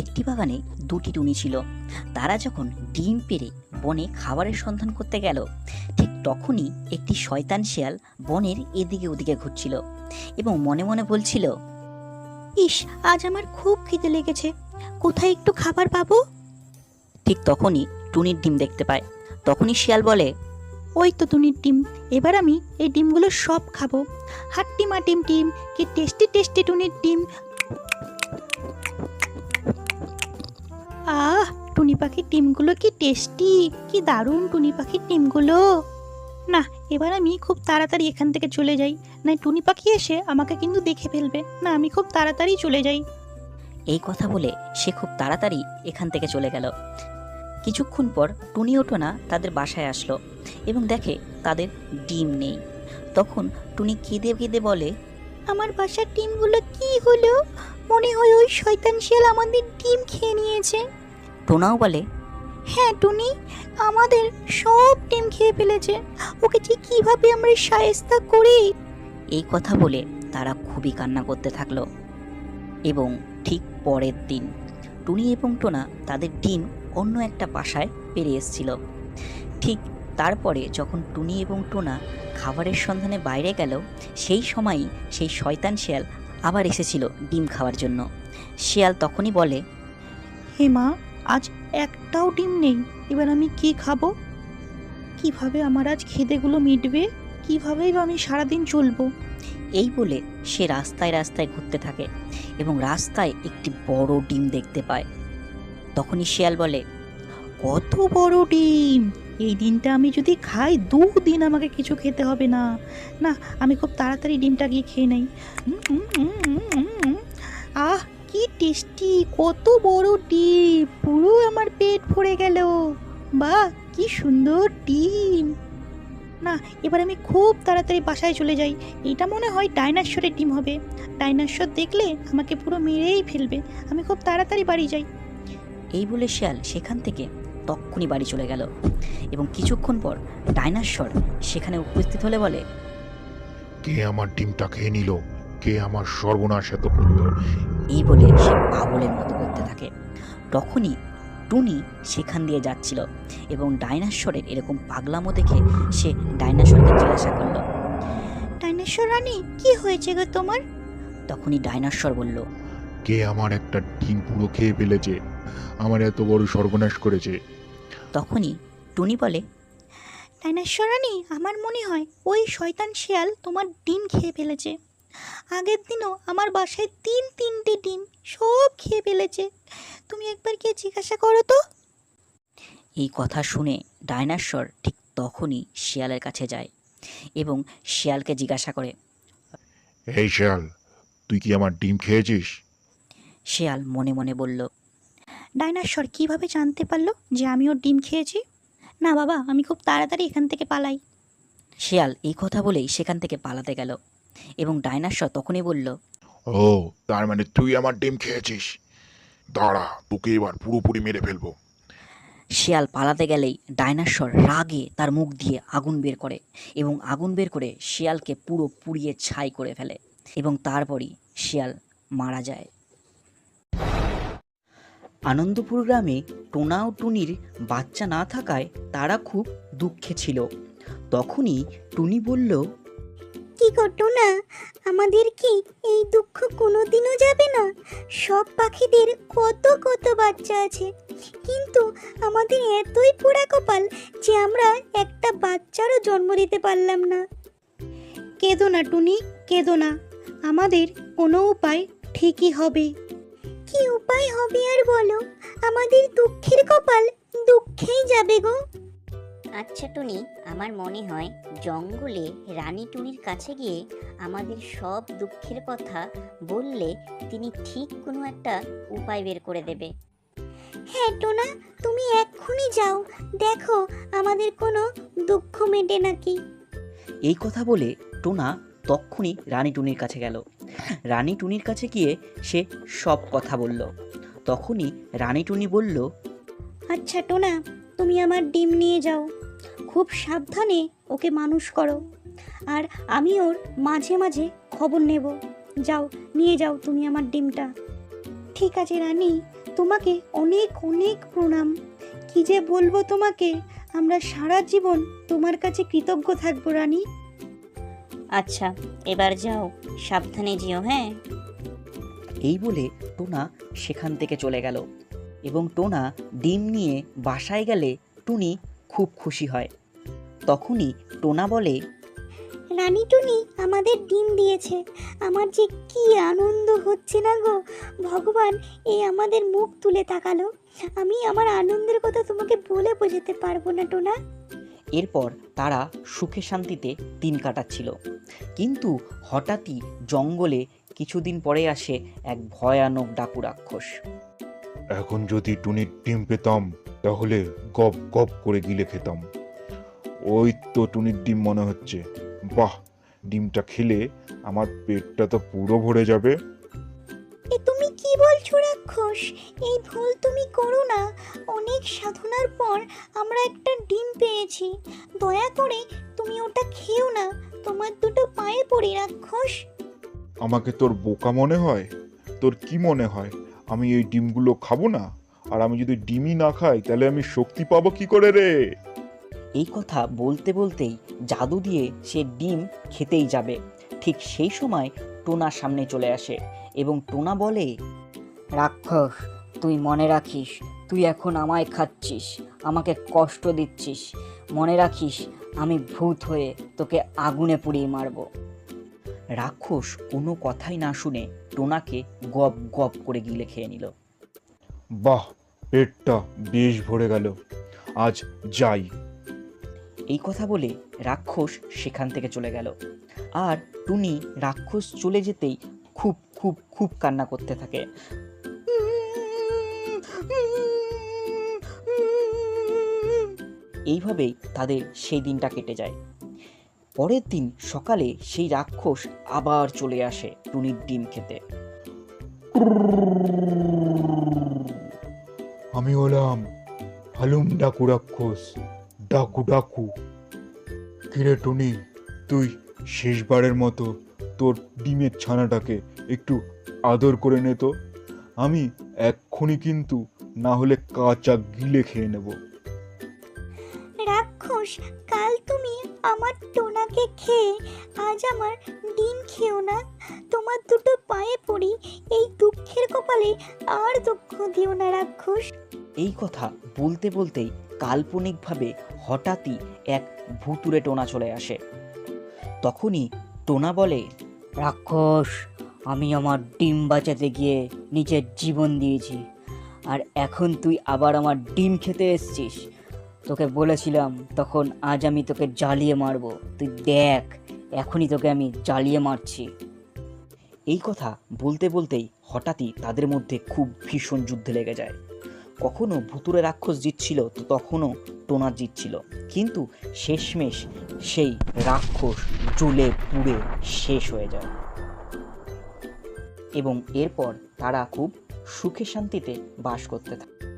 একটি বাগানে দুটি টুনি ছিল। তারা যখন ডিম পেড়ে বনে খাবারের সন্ধান করতে গেল, ঠিক তখনই একটি শয়তান শিয়াল বনের এদিকে ওদিকে ঘুরছিল এবং মনে মনে বলছিল, ইস, আজ আমার খুব খিদে লেগেছে। কোথায় একটু খাবার পাবো? ঠিক তখনই টুনির ডিম দেখতে পায়। তখনই শিয়াল বলে, ওই তো টুনির ডিম, এবার আমি এই ডিমগুলো সব খাব। হাট্টি মা ডিম ডিম, কি টেস্টি টেস্টি টুনির ডিম পাখির ডিমগুলো কি টেস্টি? কি দারুণ টুনি পাখির ডিমগুলো। না এবার আমি খুব তাড়াতাড়ি এখান থেকে চলে যাই। না টুনি পাখি এসে আমাকে কিন্তু দেখে ফেলবে। না আমি খুব তাড়াতাড়ি চলে যাই। এই কথা বলে সে খুব তাড়াতাড়ি এখান থেকে চলে গেল। কিছুক্ষণ পর টুনি ও টোনা তাদের বাসায় আসলো এবং দেখে তাদের ডিম নেই। তখন টুনি কেঁদে কেঁদে বলে আমার বাসার ডিমগুলো কি হলো? মনে হয় ওই শয়তান শিয়াল আমাদের ডিম খেয়ে নিয়েছে। টোনাও বলে হ্যাঁ টুনি আমাদের সব ডিম খেয়ে ফেলেছে। ওকে যে কীভাবে আমরা সায়স্তা করি? এই কথা বলে তারা খুবই কান্না করতে থাকল। এবং ঠিক পরের দিন টুনি এবং টোনা তাদের ডিম অন্য একটা বাসায় পেরে এসেছিল। ঠিক তারপরে যখন টুনি এবং টোনা খাবারের সন্ধানে বাইরে গেল সেই সময়ই সেই শয়তান শিয়াল আবার এসেছিল ডিম খাওয়ার জন্য। শিয়াল তখনই বলে হে মা আজ একটাও ডিম নেই এবার আমি কি খাব কীভাবে আমার আজ খিদেগুলো মিটবে কীভাবে বা আমি সারাদিন চলবো এই বলে সে রাস্তায় রাস্তায় ঘুরতে থাকে এবং রাস্তায় একটি বড় ডিম দেখতে পায় তখনই শিয়াল বলে কত বড় ডিম এই দিনটা আমি যদি খাই দুদিন আমাকে কিছু খেতে হবে না না আমি খুব তাড়াতাড়ি ডিমটা গিয়ে খেয়ে নেই। আহ কি টেস্টি কত বড় ডিম পুরো আমার পেট ভরে গেল। বাহ কি সুন্দর ডিম। না এবার আমি খুব তাড়াতাড়ি বাসায় চলে যাই। এটা মনে হয় ডাইনাসরের ডিম হবে। ডাইনাসর দেখলে আমাকে পুরো মেরেই ফেলবে। আমি খুব তাড়াতাড়ি বাড়ি যাই। এই বলে শিয়াল সেখান থেকে তক্ষুনি বাড়ি চলে গেল। এবং কিছুক্ষণ পর ডাইনাসর সেখানে উপস্থিত হলে বলে কে আমার ডিমটা খেয়ে নিল? কে আমার সর্বনাশ এত করল? এই বলে সে পাগলের মতো করতে থাকে। তখনই টুনি সেখান দিয়ে যাচ্ছিল এবং ডাইনাসরের এরকম পাগলামো দেখে সে ডাইনাসরকে জিজ্ঞাসা করল ডাইনোসর রানী কি হয়েছে গো তোমার? তখনই ডাইনাসর বলল কে আমার একটা ডিম পুরো খেয়ে ফেলেছে আমার এত বড় সর্বনাশ করেছে? তখনই টুনি বলে ডাইনোসর রানী আমার মনে হয় ওই শয়তান শিয়াল তোমার ডিম খেয়ে ফেলেছে। আগের দিনও আমার বাসায় তিন তিনটে ডিম সব খেয়ে ফেলেছে। তুমি একবার গিয়ে জিজ্ঞাসা করো তো। এই কথা শুনে ডাইনাসর ঠিক তখনই শিয়ালের কাছে যায় এবং শিয়ালকে জিজ্ঞাসা করে এই শেয়াল তুই কি আমার ডিম খেয়েছিস? শিয়াল মনে মনে বলল ডাইনোসর কীভাবে জানতে পারল যে আমি ওর ডিম খেয়েছি? না বাবা আমি খুব তাড়াতাড়ি এখান থেকে পালাই। শিয়াল এই কথা বলেই সেখান থেকে পালাতে গেল। এবং ডাইনাসর তখনই বলল ও তার মানে তুই আমার ডিম খেয়েছিস। দাঁড়া তোকে এবার পুরোপুরি মেরে ফেলব। শিয়াল পালাতে গেলেই ডাইনাসর রাগে তার মুখ দিয়ে আগুন বের করে এবং আগুন বের করে শিয়ালকে পুরো পুড়িয়ে ছাই করে ফেলে এবং তারপরই শিয়াল মারা যায়। আনন্দপুর গ্রামে টোনা ও টুনির বাচ্চা না থাকায় তারা খুব দুঃখে ছিল। তখনই টুনি বলল কি করতো না? আমাদের কি এই দুঃখ কোনোদিনও যাবে না? সব পাখিদের কত কত বাচ্চা আছে। কিন্তু আমাদের এতই পোড়া কপাল যে আমরা একটা বাচ্চারও জন্ম দিতে পারলাম না। কেঁদো না টুনি কেঁদো না। আমাদের কোনো উপায় ঠিকই হবে। কি উপায় হবে আর বলো? আমাদের দুঃখের কপাল দুঃখেই যাবে গো। আচ্ছা টুনি আমার মনে হয় জঙ্গলে রানী টুনির কাছে গিয়ে আমাদের সব দুঃখের কথা বললে তিনি ঠিক কোনো একটা উপায় বের করে দেবে। হ্যাঁ টোনা তুমি এক্ষুনি যাও। দেখো আমাদের কোনো দুঃখ মেটে নাকি। এই কথা বলে টোনা তক্ষুনি রানী টুনির কাছে গেল। রানী টুনির কাছে গিয়ে সে সব কথা বলল। তখনই রানী টুনি বলল আচ্ছা টোনা তুমি আমার ডিম নিয়ে যাও। খুব সাবধানে ওকে মানুষ করো। আর আমি ওর মাঝে মাঝে খবর নেব। যাও নিয়ে যাও তুমি আমার ডিমটা। ঠিক আছে রানী তোমাকে অনেক অনেক প্রণাম। কি যে বলব তোমাকে আমরা সারা জীবন তোমার কাছে কৃতজ্ঞ থাকব রানী। আচ্ছা এবার যাও সাবধানে যেও হ্যাঁ? এই বলে টোনা সেখান থেকে চলে গেল। এবং টোনা ডিম নিয়ে বাসায় গেলে টুনি খুব খুশি হয়। তখনই টোনা বলে রানী টুনি আমাদের ডিম দিয়েছে। আমার যে কি আনন্দ হচ্ছে না গো। ভগবান এই আমাদের মুখ তুলে তাকালো। আমি আমার আনন্দের কথা তোমাকে বলে বোঝাতে পারব না টোনা। এরপর তারা সুখে শান্তিতে দিন কাটাচ্ছিল। কিন্তু হঠাৎই জঙ্গলে কিছুদিন পরে আসে এক ভয়ানক ডাকু রাক্ষস। এখন যদি টুনির ডিম পেতাম তাহলে গপ গপ করে গিলে খেতাম। ওই তো টুনির ডিম মনে হচ্ছে। বাহ ডিমটা খেলে আমার পেটটা তো পুরো ভরে যাবে। এ তুমি কি বলছো রাক্ষস? এই ভুল তুমি করো না। অনেক সাধনার পর আমরা একটা ডিম পেয়েছি। দয়া করে তুমি ওটা খেও না। তোমার দুটো পায়ে পড়ি রাক্ষস। আমাকে তোর বোকা মনে হয়? তোর কি মনে হয়? আমি এই ডিমগুলো খাব না আর আমি যদি ডিমই না খাই তাহলে আমি শক্তি পাবো কি করে রে? এই কথা বলতে বলতেই জাদু দিয়ে সে ডিম খেতেই যাবে। ঠিক সেই সময় টোনা সামনে চলে আসে এবং টোনা বলে রাক্ষস তুই মনে রাখিস তুই এখন আমায় খাচ্ছিস আমাকে কষ্ট দিচ্ছিস। মনে রাখিস আমি ভূত হয়ে তোকে আগুনে পুড়িয়ে মারব। রাক্ষস কোনো কথাই না শুনে টোনাকে গপ গপ করে গিলে খেয়ে নিল। বাহ পেটটা বেশ ভরে গেল। আজ যাই। এই কথা বলে রাক্ষস সেখান থেকে চলে গেল। আর টুনি রাক্ষস চলে যেতেই খুব খুব খুব কান্না করতে থাকে। এইভাবেই তাদের সেই দিনটা কেটে যায়। পরের দিন সকালে সেই রাক্ষস আবার চলে আসে টুনির ডিম খেতে। আমি হলাম হালুম ডাকু রাক্ষস ডাকু ডাকু কিরে টুনি, তুই শেষবারের মতো তোর ডিমের ছানাটাকে একটু আদর করে নে তো। আমি এক্ষুনি কিন্তু না হলে কাঁচা গিলে খেয়ে নেব। রাক্ষস কাল তুমি আমার টোনাকে খেয়ে আজ আমার ডিম খেও না। তোমার দুটো পায়ে পড়ি এই দুঃখের কপালে আর দুঃখ দিও না রাক্ষস। এই কথা বলতে বলতেই কাল্পনিকভাবে হঠাৎই এক ভুতুরে টোনা চলে আসে। তখনই টোনা বলে রাক্ষস আমি আমার ডিম বাঁচাতে গিয়ে নিজের জীবন দিয়েছি আর এখন তুই আবার আমার ডিম খেতে এসছিস। তোকে বলেছিলাম তখন আজ আমি তোকে জ্বালিয়ে মারবো। তুই দেখ, এখনই তোকে আমি জ্বালিয়ে মারছি। এই কথা বলতে বলতেই হঠাৎই তাদের মধ্যে খুব ভীষণ যুদ্ধ লেগে যায়। কখনো ভুতুরে রাক্ষস জিতছিল, তো তখনও টোনা জিতছিল। কিন্তু শেষমেশ সেই রাক্ষস জ্বলে পুড়ে শেষ হয়ে যায়। এবং এরপর তারা খুব সুখে শান্তিতে বাস করতে থাকে।